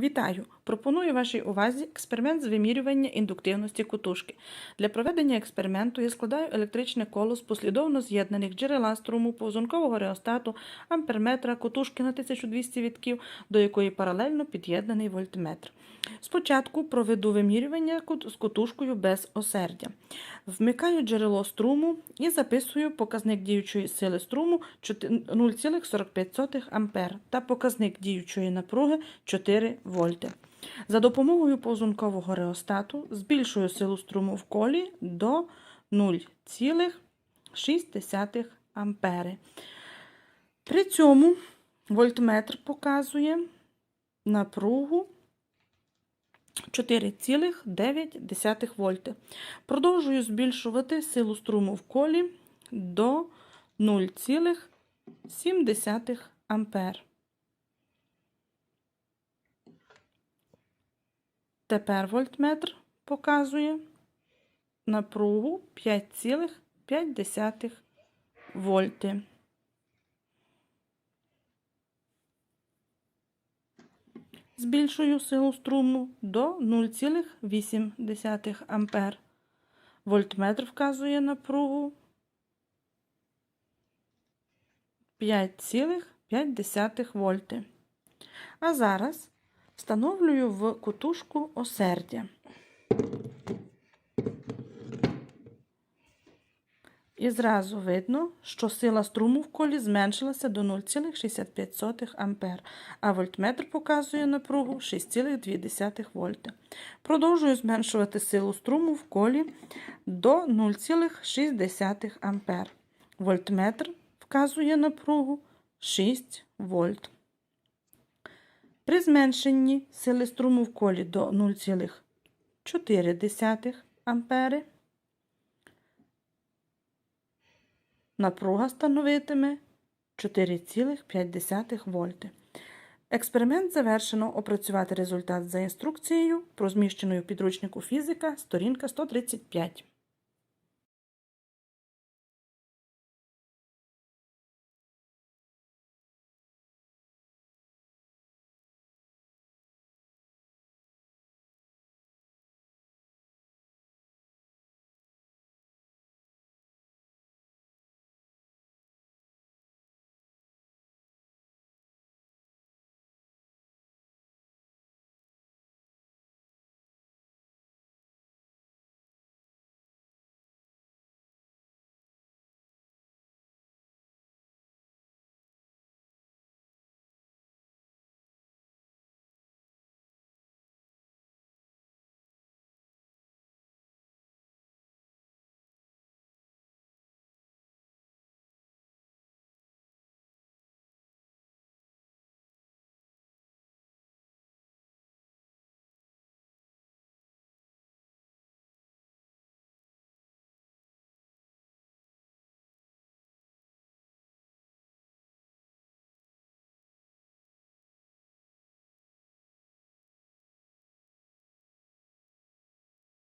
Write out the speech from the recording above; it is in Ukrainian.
Вітаю! Пропоную вашій увазі експеримент з вимірювання індуктивності кутушки. Для проведення експерименту я складаю електричне коло з послідовно з'єднаних джерела струму, повзункового реостату, амперметра, кутушки на 1200 вітків, до якої паралельно під'єднаний вольтметр. Спочатку проведу вимірювання з кутушкою без осердя. Вмикаю джерело струму і записую показник діючої сили струму 0,45 А та показник діючої напруги 4 вольти. За допомогою повзункового реостату збільшую силу струму в колі до 0,6 ампери. При цьому вольтметр показує напругу 4,9 вольти. Продовжую збільшувати силу струму в колі до 0,7 ампер. Тепер вольтметр показує напругу 5,5 вольти. Збільшую силу струму до 0,8 ампер. Вольтметр вказує напругу 5,5 вольти. А зараз встановлюю в кутушку осердя. І зразу видно, що сила струму в колі зменшилася до 0,65 А, а вольтметр показує напругу 6,2 вольти. Продовжую зменшувати силу струму в колі до 0,6 А. Вольтметр вказує напругу 6 вольт. При зменшенні сили струму в колі до 0,4 ампери напруга становитиме 4,5 вольти. Експеримент завершено. Опрацювати результат за інструкцією, розміщеною в підручнику фізика, сторінка 135.